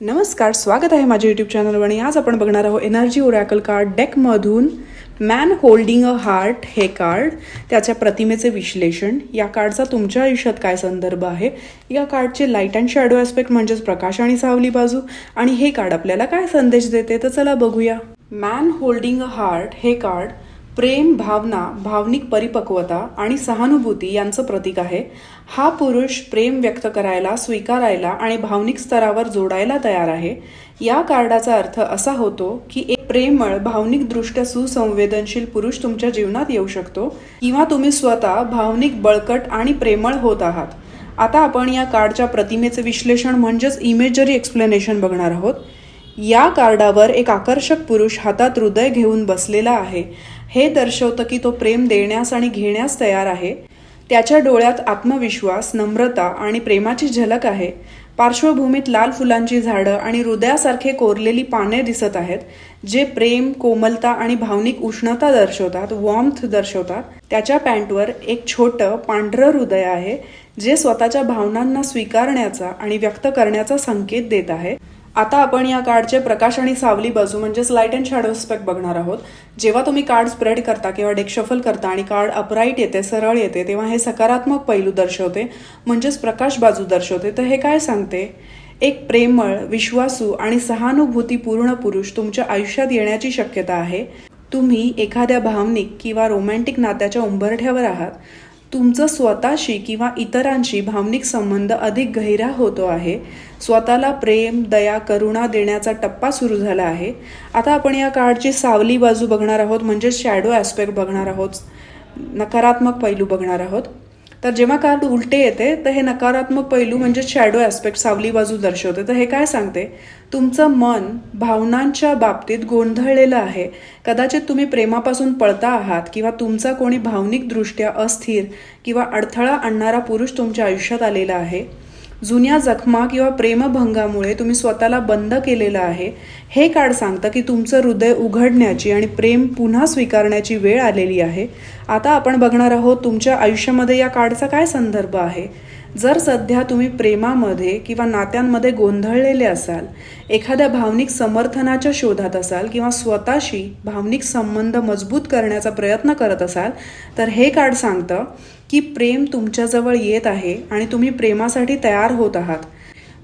नमस्कार स्वागत आहे माझ्या यूट्यूब चॅनलवर आणि आज आपण बघणार आहोत एनर्जी ओरॅकल कार्ड डेकमधून मॅन होल्डिंग अ हार्ट हे कार्ड त्याच्या प्रतिमेचे विश्लेषण. या कार्डचा तुमच्या आयुष्यात काय संदर्भ आहे? या कार्डचे लाइट अँड शॅडो ॲस्पेक्ट म्हणजेच प्रकाश आणि सावली बाजू. आणि हे कार्ड आपल्याला काय संदेश देते? तर चला बघूया. मॅन होल्डिंग अ हार्ट हे कार्ड प्रेम भावना भावनिक परिपक्वता आणि सहानुभूती यांचं प्रतीक आहे. हा पुरुष प्रेम व्यक्त करायला स्वीकारायला आणि भावनिक स्तरावर जोडायला तयार आहे. या कार्डाचा अर्थ असा होतो की एक प्रेमळ भावनिकदृष्ट्या सुसंवेदनशील पुरुष तुमच्या जीवनात येऊ शकतो किंवा तुम्ही स्वतः भावनिक बळकट आणि प्रेमळ होत आहात. आता आपण या कार्डच्या प्रतिमेचे विश्लेषण म्हणजेच इमेजरी एक्सप्लेनेशन बघणार आहोत. या कार्डावर एक आकर्षक पुरुष हातात हृदय घेऊन बसलेला आहे. हे दर्शवतं की तो प्रेम देण्यास आणि घेण्यास तयार आहे. त्याच्या डोळ्यात आत्मविश्वास नम्रता आणि प्रेमाची झलक आहे. पार्श्वभूमीत लाल फुलांची झाडं आणि हृदयासारखे कोरलेली पाने दिसत आहेत जे प्रेम कोमलता आणि भावनिक उष्णता दर्शवतात वॉर्मथ दर्शवतात. त्याच्या पॅन्टवर एक छोटं पांढरं हृदय आहे जे स्वतःच्या भावनांना स्वीकारण्याचा आणि व्यक्त करण्याचा संकेत देत आहे. आता आपण या कार्डचे प्रकाश आणि सावली बाजू म्हणजेच लाइट अँड शॅडो स्पेक्ट बघणार आहोत. जेव्हा तुम्ही कार्ड स्प्रेड करता किंवा डेक शफल करता आणि कार्ड अपराईट येते सरळ येते तेव्हा हे सकारात्मक पैलू दर्शवते म्हणजेच प्रकाश बाजू दर्शवते. तर हे काय सांगते? एक प्रेमळ विश्वासू आणि सहानुभूतीपूर्ण पुरुष तुमच्या आयुष्यात येण्याची शक्यता आहे. तुम्ही एखाद्या भावनिक किंवा रोमॅन्टिक नात्याच्या उंबरठ्यावर आहात. तुमचं स्वतःशी किंवा इतरांशी भावनिक संबंध अधिक गहिरा होतो आहे. स्वतःला प्रेम दया करुणा देण्याचा टप्पा सुरू झाला आहे. आता आपण या कार्डची सावली बाजू बघणार आहोत म्हणजे शॅडो ॲस्पेक्ट बघणार आहोत. नकारात्मक पैलू बघणार आहोत. तर जेव्हा कार्ड उलटे येते तर हे नकारात्मक पैलू म्हणजे शॅडो ॲस्पेक्ट सावली बाजू दर्शवते. तर हे काय सांगते? तुमचं मन भावनांच्या बाबतीत गोंधळलेलं आहे. कदाचित तुम्ही प्रेमापासून पळता आहात किंवा तुमचा कोणी भावनिकदृष्ट्या अस्थिर किंवा अडथळा आणणारा पुरुष तुमच्या आयुष्यात आलेला आहे. जुन्या जखमा किंवा प्रेमभंगामुळे तुम्ही स्वतःला बंद केलेलं आहे हे कार्ड सांगतं की तुमचं हृदय उघडण्याची आणि प्रेम पुन्हा स्वीकारण्याची वेळ आलेली आहे. आता आपण बघणार आहोत तुमच्या आयुष्यामध्ये या कार्डचा काय संदर्भ आहे. जर सध्या तुम्ही प्रेमामध्ये किंवा नात्यांमध्ये गोंधळलेले असाल एखाद्या भावनिक समर्थनाच्या शोधात असाल किंवा स्वतःशी भावनिक संबंध मजबूत करण्याचा प्रयत्न करत असाल तर हे कार्ड सांगतं की प्रेम तुमच्याजवळ येत आहे आणि तुम्ही प्रेमासाठी तयार होत आहात.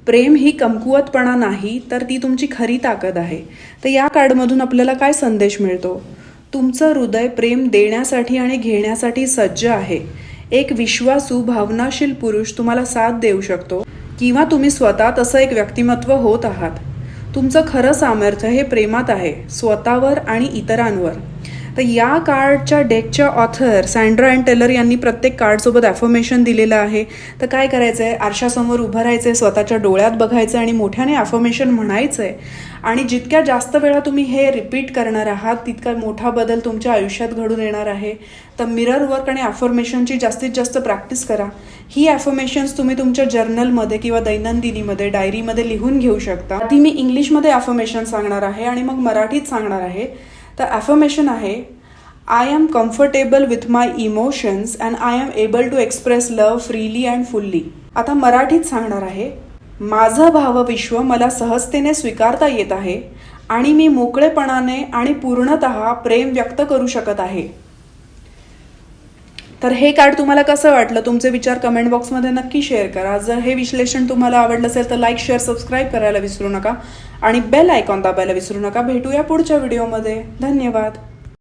प्रेम ही कमकुवतपणा नाही तर ती तुमची खरी ताकद आहे. तर या कार्डमधून आपल्याला काय संदेश मिळतो? तुमचं हृदय प्रेम देण्यासाठी आणि घेण्यासाठी सज्ज आहे. एक विश्वासू भावनाशील पुरुष तुम्हाला साथ देऊ शकतो किंवा तुम्ही स्वतः तसं एक व्यक्तिमत्व होत आहात. तुमचं खरं सामर्थ्य हे प्रेमात आहे स्वतःवर आणि इतरांवर. तर या कार्डच्या डेकच्या ऑथर सँड्रा अँड टेलर यांनी प्रत्येक कार्डसोबत ॲफर्मेशन दिलेलं आहे. तर काय करायचं आहे आरशासमोर उभं राहायचं आहे स्वतःच्या डोळ्यात बघायचं आणि मोठ्याने ॲफर्मेशन म्हणायचं आहे आणि जितक्या जास्त वेळा तुम्ही हे रिपीट करणार आहात तितका मोठा बदल तुमच्या आयुष्यात घडून येणार आहे. तर मिरर वर्क आणि ॲफर्मेशनची जास्तीत जास्त प्रॅक्टिस करा. ही ॲफर्मेशन्स तुम्ही तुमच्या जर्नलमध्ये किंवा दैनंदिनीमध्ये डायरीमध्ये लिहून घेऊ शकता. ती मी इंग्लिशमध्ये ॲफर्मेशन सांगणार आहे आणि मग मराठीत सांगणार आहे. तर ॲफर्मेशन आहे I am comfortable with my emotions and I am able to express love freely and fully आता मराठीत सांगणार आहे माझं भावविश्व मला सहजतेने स्वीकारता येत आहे आणि मी मोकळेपणाने आणि पूर्णत प्रेम व्यक्त करू शकत आहे. तर हे कार्ड तुम्हाला कसं वाटलं? तुमचे विचार कमेंट बॉक्समध्ये नक्की शेअर करा. जर हे विश्लेषण तुम्हाला आवडलं असेल तर लाईक शेअर सबस्क्राईब करायला विसरू नका. आणि बेल आयकॉन दाबायला विसरू नका. भेटूया पुढच्या व्हिडिओमध्ये धन्यवाद.